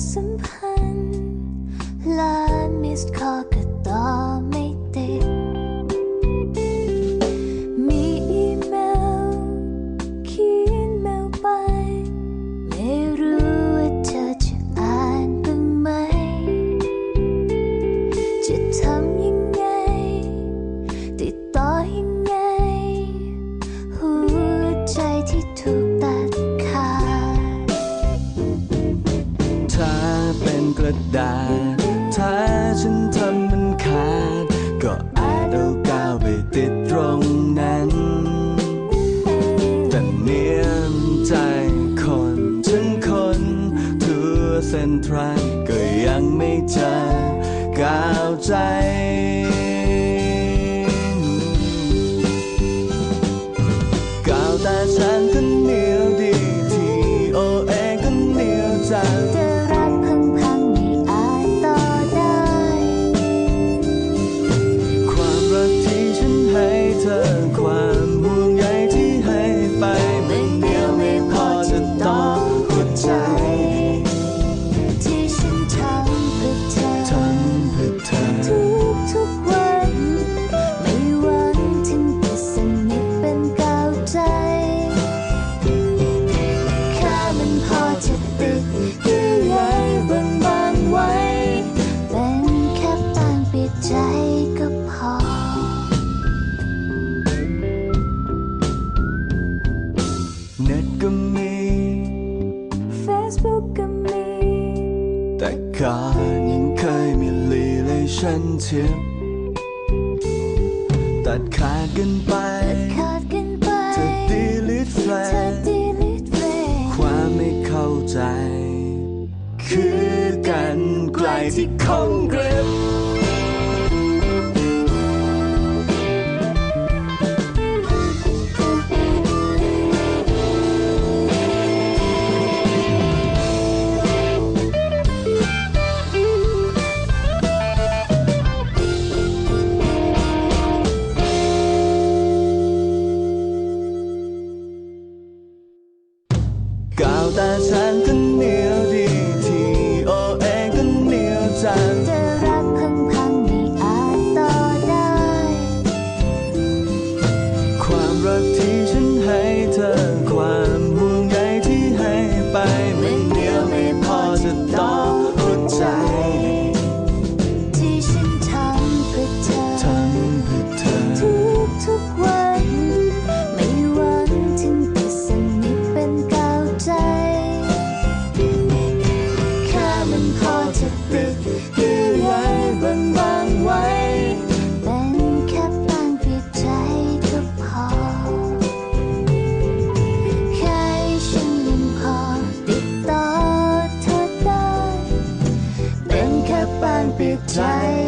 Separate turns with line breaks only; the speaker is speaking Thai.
Sampan, Lord Mist Cockatoo. ดาถ้า
ฉันทำมันขาด ก็อาจเอากาวไปติดตรงนั้น แต่เนียมใจคนฉันคนทั่วเส้นทางก็ยังไม่เจอกาวใจ ขายังเคยมีลีเลยฉันเทียบตัดขาดกันไป
ขาด
เธอดีลิดแฟ
น
ความไม่เข้าใจ คือกันไกลที่คงเกร 在